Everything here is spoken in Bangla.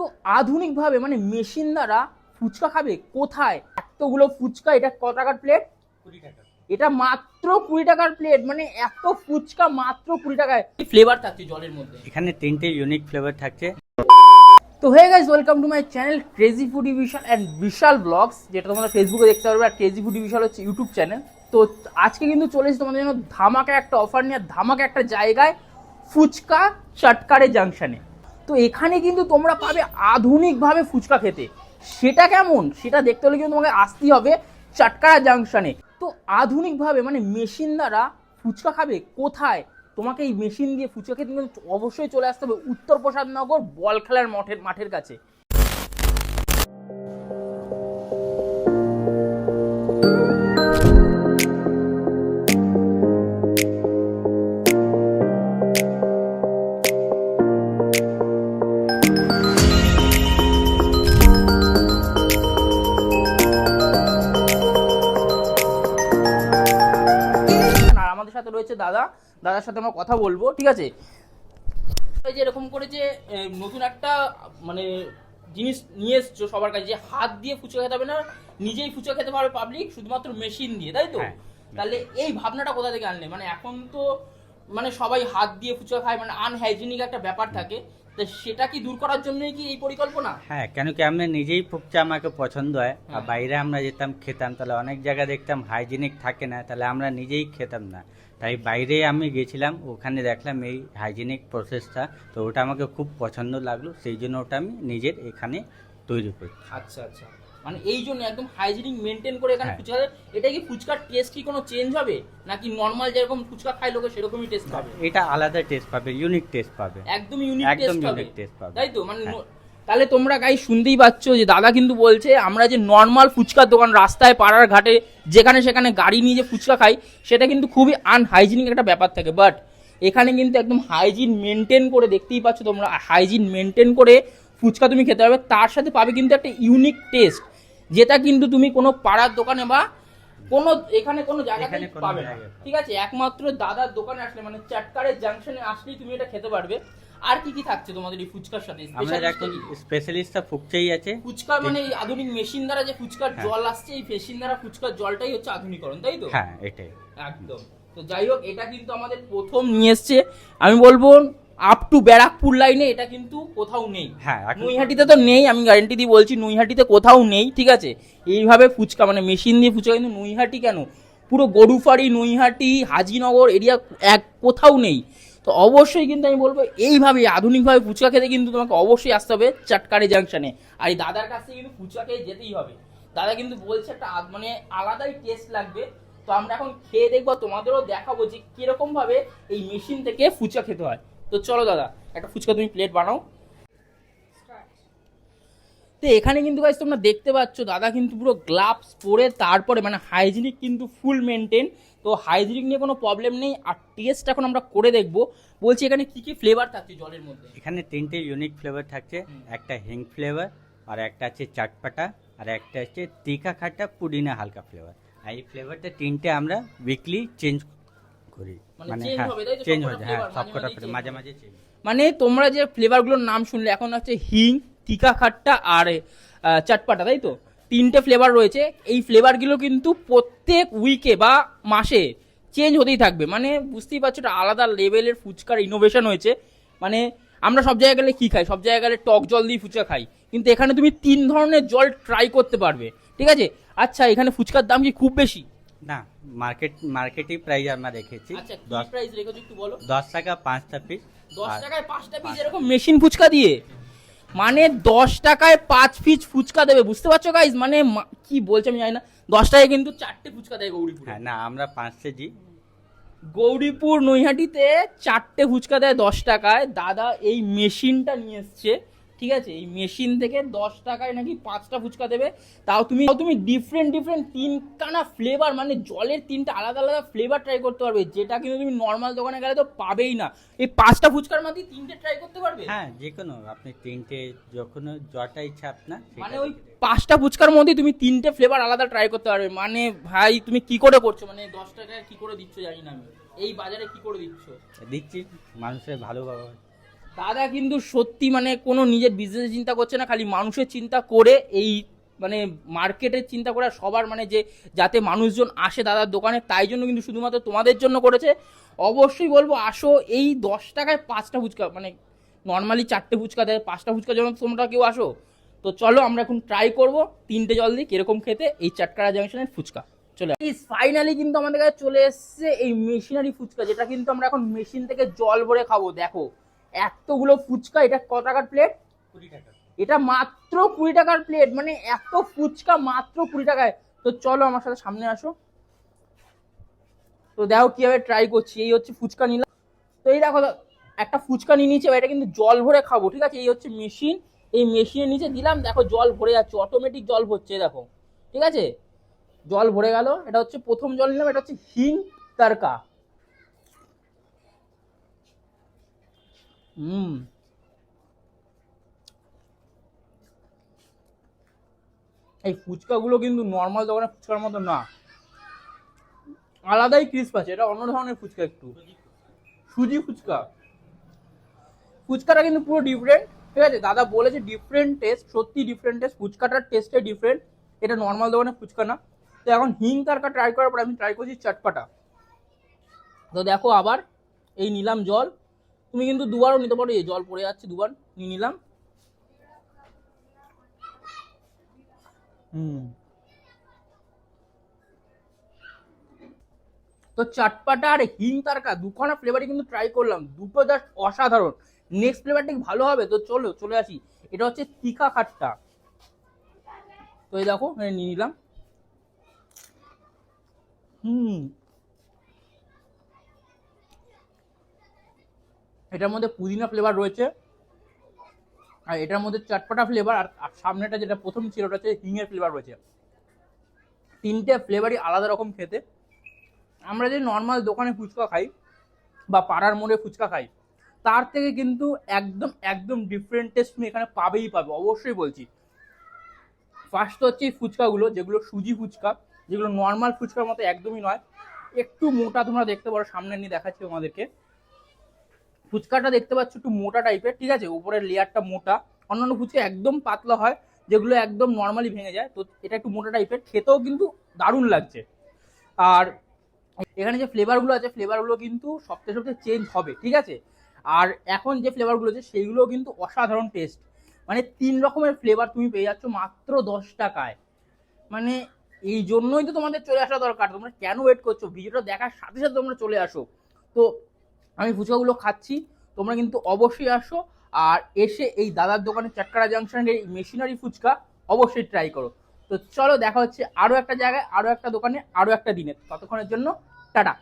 তো আধুনিকভাবে মানে মেশিন দ্বারা ফুচকা খাবে? কোথায়? এতগুলো ফুচকা এটা কত টাকার প্লেট এটা মাত্র কুড়ি টাকার প্লেট মানে এত ফুচকা মাত্র কুড়ি টাকায়। ফ্লেভার থাকছে জলের মধ্যে? এখানে তিনটে ইউনিক ফ্লেভার থাকছে। তো হয়ে গেছে welcome to my channel crazy foodie Bishal and Bishal vlogs যেটা তোমরা ফেসবুকে দেখতে পারবে আর ক্রেজি ফুডি বিশাল হচ্ছে ইউটিউব চ্যানেল তো আজকে কিন্তু চলে এসেছি তোমাদের জন্য ধামাকা একটা অফার নিয়ে ধামাকা একটা জায়গায় ফুচকা চটকারে জাংশনে তো এখানে কিন্তু তোমরা পাবে আধুনিকভাবে ফুচকা খেতে। সেটা কেমন? সেটা দেখতে হলে কিন্তু তোমাকে আসতেই হবে চাটকারা জাংশনে তো আধুনিকভাবে মানে মেশিন দ্বারা ফুচকা খাবে কোথায়? তোমাকে এই মেশিন দিয়ে ফুচকা খেতে কিন্তু অবশ্যই চলে আসতে হবে উত্তর প্রসাদনগর বল খেলার মঠের, মাঠের কাছে। রয়েছে দাদা দাদার সাথে আমরা কথা বলব ঠিক আছে? যে এরকম করে যে নতুন একটা মানে জিনিস নিয়ে এসছো সবার কাছে যে হাত দিয়ে ফুচকা খেতে হবে না নিজেই ফুচকা খেতে পারবে পাবলিক শুধুমাত্র মেশিন দিয়ে তাই তো? হ্যাঁ। তাহলে এই ভাবনাটা কোথা থেকে আনলে? মানে এখন তো মানে সবাই হাত দিয়ে ফুচকা খায় মানে আনহাইজিনিক একটা ব্যাপার থাকে তো সেটা কি দূর করার জন্যই কি এই পরিকল্পনা? হ্যাঁ কেন কি আমরা নিজেই ফুকচা আমাকে পছন্দ হয় আর হ্যাঁ। বাইরে আমরা যেতাম খেতাম তাহলে অনেক জায়গা দেখতাম হাইজিনিক থাকে না তাহলে আমরা নিজেই খেতাম না। তাই বাইরে আমি গেছিলাম ওখানে দেখলাম এই হাইজিনিক প্রসেসটা তো ওটা আমাকে খুব পছন্দ লাগল সেই জন্য ওটা আমি নিজের এখানে তৈরি করছি। আচ্ছা আচ্ছা। মানে এই জন্য একদম হাইজিনিক মেনটেন করে এখানে হ্যাঁ। ফুচকা এটা কি ফুচকার টেস্ট কি কোনো চেঞ্জ হবে? নাকি নর্মাল যেরকম ফুচকা খায় লোকে সেরকমই টেস্ট পাবে? এটা আলাদা টেস্ট পাবে ইউনিক টেস্ট পাবে। একদম ইউনিক টেস্ট পাবে। তাই তো? মানে হ্যাঁ। তাহলে তোমরা গাই শুনতেই পাচ্ছ যে দাদা কিন্তু বলছে আমরা যে নর্মাল ফুচকার দোকান রাস্তায় পাড়ার ঘাটে যেখানে সেখানে গাড়ি নিয়ে যে ফুচকা খাই সেটা কিন্তু খুবই আনহাইজিনিক একটা ব্যাপার থাকে। বাট এখানে কিন্তু একদম হাইজিন মেনটেন করে দেখতেই পাচ্ছ তোমরা হাইজিন মেনটেন করে ফুচকা তুমি খেতে পারবে। তার সাথে পাবে কিন্তু একটা ইউনিক টেস্ট যেটা কিন্তু তুমি কোনো পাড়ার দোকানে বা কোনো এখানে কোনো জায়গাতে পাবে না পাবে না। ঠিক আছে? একমাত্র দাদার দোকানে আসলে মানে চাটকারের জাংশনে আসলেই তুমি এটা খেতে পারবে। আর কি কি থাকছে তোমাদের এই ফুচকার সাথে? Specialist এখন? স্পেশালিস্টটা ফুকচাই আছে। ফুচকা মানে এই আধুনিক মেশিন দ্বারা যে ফুচকার হ্যাঁ। জল আসছে এই মেশিন দ্বারা ফুচকার জলটাই হচ্ছে আধুনিকরণ তাই তো? হ্যাঁ এটাই। একদম। তো যাই হোক এটা কিন্তু আমাদের প্রথম নিয়ে এসছে। আমি বলব আপ টু ব্যারাকপুর লাইনে এটা কিন্তু কোথাও নেই। হ্যাঁ নৈহাটিতে তো নেই আমি গ্যারেন্টি দিয়ে বলছি নৈহাটিতে কোথাও নেই ঠিক আছে? এইভাবে ফুচকা মানে মেশিন দিয়ে ফুচকা কিন্তু নৈহাটি কেন? পুরো গরুফাড়ি নৈহাটি হাজিনগর এরিয়া এক কোথাও নেই। তো অবশ্যই কিন্তু আমি বলব এইভাবে আধুনিকভাবে ফুচকা খেতে কিন্তু তোমাকে অবশ্যই আসতে হবে চাটকারি জাংশনে আর এই দাদার কাছে কিন্তু ফুচকা খেয়ে যেতেই হবে। দাদা কিন্তু বলছে একটা মানে আলাদাই টেস্ট লাগবে। তো আমরা এখন খেয়ে দেখব, তোমাদেরও দেখাবো যে কীরকমভাবে এই মেশিন থেকে ফুচকা খেতে হয়। তো চলো দাদা, একটা ফুচকা তুমি প্লেট বানাও। তো এখানে কিন্তু গাইজ তোমরা দেখতে পাচ্ছ দাদা কিন্তু পুরো গ্লাভস পরে তারপরে মানে হাইজিনিক কিন্তু ফুল মেনটেন তো হাইজিনিক নিয়ে কোনো প্রবলেম নেই আর টেস্ট এখন আমরা করে দেখব। বলছি এখানে কি কি ফ্লেভার থাকছে জলের মধ্যে? এখানে তিনটে ইউনিক ফ্লেভার থাকছে একটা হিং ফ্লেভার আর একটা আছে চাটপাটা আর একটা হচ্ছে তিখা খাটা পুদিনা হালকা ফ্লেভার আর এই ফ্লেভারটা তিনটে আমরা উইকলি চেঞ্জ করি। মানে মানে হ্যাঁ? চেঞ্জ হয়ে যায় হ্যাঁ সবকটা change মাঝে মাঝে চেঞ্জ মানে তোমরা যে ফ্লেভারগুলোর নাম শুনলে এখন হচ্ছে হিং তিকা খাট্টা আর চাটপাটা তাই তো? তিনটে ফ্লেভার রয়েছে। এই ফ্লেভারগুলো কিন্তু প্রত্যেক উইকে বা মাসে চেঞ্জ হতেই থাকবে। মানে বুঝতেই পারছ এটা আলাদা লেভেলের ফুচকার ইনোভেশন হয়েছে। মানে আমরা সব জায়গায় গেলে কী খাই? সব জায়গায় গেলে টক জল দিয়ে ফুচকা খাই। কিন্তু এখানে তুমি তিন ধরনের জল ট্রাই করতে পারবে। ঠিক আছে? আচ্ছা এখানে ফুচকার দাম কি খুব বেশি? না মার্কেট মার্কেটই প্রাইস আমরা রেখেছি আচ্ছা দশ প্রাইস রেখেছো একটু বলো। দশ টাকা পাঁচটা পিস দশ টাকায় পাঁচটা পিস এরকম মেশিন ফুচকা দিয়ে? মানে দশ টাকায় পাঁচ পিস ফুচকা দেবে বুঝতে পারছ গাইজ মানে কি বলছে আমি জানি না। দশ টাকায় কিন্তু চারটে ফুচকা দেয় গৌরীপুর। হ্যাঁ না আমরা পাঁচ কেজি গৌরীপুর নৈহাটিতে চারটে ফুচকা দেয় দশ টাকায়। দাদা এই মেশিনটা নিয়ে এসছে। ঠিক আছে? এই মেশিন থেকে দশ টাকায় নাকি পাঁচটা ফুচকা দেবে। তাও তুমি তাও তুমি ডিফারেন্ট ডিফারেন্ট তিনখানা ফ্লেভার মানে জলের তিনটা আলাদা আলাদা ফ্লেভার ট্রাই করতে পারবে। যেটা কিন্তু তুমি নর্মাল দোকানে গেলে তো পাবেই না। এই পাঁচটা ফুচকার মধ্যে তিনটে ট্রাই করতে পারবে? হ্যাঁ যে কোনো আপনি তিনটে যখন যটা ইচ্ছা আপনার মানে ওই পাঁচটা ফুচকার মধ্যে তুমি তিনটে ফ্লেভার আলাদা ট্রাই করতে পারবে। মানে ভাই তুমি কি করে করছ? মানে দশ টাকায় কি করে দিচ্ছ জানি না আমি। এই বাজারে কি করে দিচ্ছ? দিচ্ছি মানুষের ভালো বাবা দাদা কিন্তু সত্যি মানে কোনো নিজের বিজনেস চিন্তা করছে না, খালি মানুষের চিন্তা করে এই মানে মার্কেটের চিন্তা করে সবার মানে যে যাতে মানুষজন আসে দাদার দোকানে, তাই জন্য কিন্তু শুধুমাত্র তোমাদের জন্য করেছে। অবশ্যই বলব, আসো এই দশ টাকায় পাঁচটা ফুচকা মানে নর্মালি চারটে ফুচকা দেয়, পাঁচটা ফুচকা জন্য তোমরা কেউ আসো। তো চলো আমরা এখন ট্রাই করব, তিনটে জল দিয়ে কীরকম খেতে এই চাটকারা জাংশনের ফুচকা। চলে। ফাইনালি কিন্তু আমাদের কাছে চলে এসেছে এই মেশিনারি ফুচকা, যেটা কিন্তু আমরা এখন মেশিন থেকে জল ভরে খাব, দেখো। এতগুলো ফুচকা এটা কত টাকার প্লেট কুড়ি টাকা। এটা মাত্র কুড়ি টাকার প্লেট মানে এত ফুচকা মাত্র কুড়ি টাকায়। তো চলো আমার সাথে সামনে আসো। তো দেখো কীভাবে ট্রাই করছি এই হচ্ছে ফুচকা নিলাম। তো এই দেখো একটা ফুচকা নিয়ে নিয়েছে এবার এটা কিন্তু জল ভরে খাব ঠিক আছে? এই হচ্ছে মেশিন এই মেশিনের নিচে দিলাম দেখো জল ভরে যাচ্ছে অটোমেটিক জল ভরছে দেখো ঠিক আছে? জল ভরে গেল এটা হচ্ছে প্রথম জল নিলাম এটা হচ্ছে হিং তারকা। হুম এই ফুচকাগুলো কিন্তু নর্মাল দোকানের ফুচকার মতো না। আলাদাই ক্রিস্প আছে, এটা অন্য ধরনের ফুচকা একটু। সুজি ফুচকা। ফুচকাটা কিন্তু পুরো ডিফারেন্ট ঠিক আছে? দাদা বলেছে ডিফারেন্ট টেস্ট সত্যি ডিফারেন্ট টেস্ট ফুচকাটার টেস্টে ডিফারেন্ট এটা নর্মাল দোকানের ফুচকা না। তো এখন হিং তারকা ট্রাই করার পর আমি ট্রাই করছি চটপাটা। তো দেখো আবার এই নিলাম জল। তুমি কিন্তু দুবারও নিতে পারো, এই জল পড়ে যাচ্ছে দুবার, নিয়ে নিলাম। হুম। তো চাটপাটা আর হিং তারকা দুখানা ফ্লেভারই কিন্তু ট্রাই করলাম, দুটো জাস্ট অসাধারণ। নেক্সট ফ্লেভারটা ভালো হবে? তো চলো, চলে আসি। এটা হচ্ছে তিখা খাট্টা। তো এই দেখো নিয়ে নিলাম। হুম। এটার মধ্যে পুদিনা ফ্লেভার রয়েছে। আর এটার মধ্যে চটপটা ফ্লেভার আর সামনেটা যেটা প্রথম ছিল ওটা হচ্ছে হিঙের ফ্লেভার রয়েছে। তিনটে ফ্লেভারই আলাদা রকম খেতে। আমরা যে নর্মাল দোকানে ফুচকা খাই বা পাড়ার মোড়ে ফুচকা খাই, তার থেকে কিন্তু একদম একদম ডিফারেন্ট টেস্ট তুমি এখানে পাবেই পাবে, অবশ্যই বলছি। ফার্স্ট হচ্ছে এই ফুচকাগুলো, যেগুলো সুজি ফুচকা, যেগুলো নর্মাল ফুচকার মতো একদমই নয়। একটু মোটা তোমরা দেখতে পারো, সামনে নিয়ে দেখাচ্ছি তোমাদেরকে। ফুচকাটা দেখতে পাচ্ছ একটু মোটা টাইপের, ঠিক আছে? উপরের লেয়ারটা মোটা। অন্যান্য ফুচকা একদম পাতলা হয়, যেগুলো একদম নর্মালি ভেঙে যায়। তো এটা একটু মোটা টাইপের, খেতেও কিন্তু দারুণ লাগছে। আর এখানে যে ফ্লেভারগুলো আছে ফ্লেভারগুলো কিন্তু সপ্তাহে সপ্তাহে চেঞ্জ হবে, ঠিক আছে? আর এখন যে ফ্লেভারগুলো আছে সেইগুলো কিন্তু অসাধারণ টেস্ট মানে তিন রকমের ফ্লেভার তুমি পেয়ে যাচ্ছ মাত্র দশ টাকায়। মানে এই জন্যই তো তোমাদের চলে আসা দরকার। তোমরা কেন ওয়েট করছ? ভিডিওটা দেখার সাথে সাথে তোমরা চলে আসো। তো আমি ফুচকাগুলো খাচ্ছি, তোমরা কিন্তু অবশ্যই আসো আর এসে এই দাদার দোকানে চাটকারা জাংশনের এই মেশিনারি ফুচকা অবশ্যই ট্রাই করো। তো চলো দেখা হচ্ছে আরও একটা জায়গায় আরও একটা দোকানে আরও একটা দিনে। ততক্ষণের জন্য টাটা।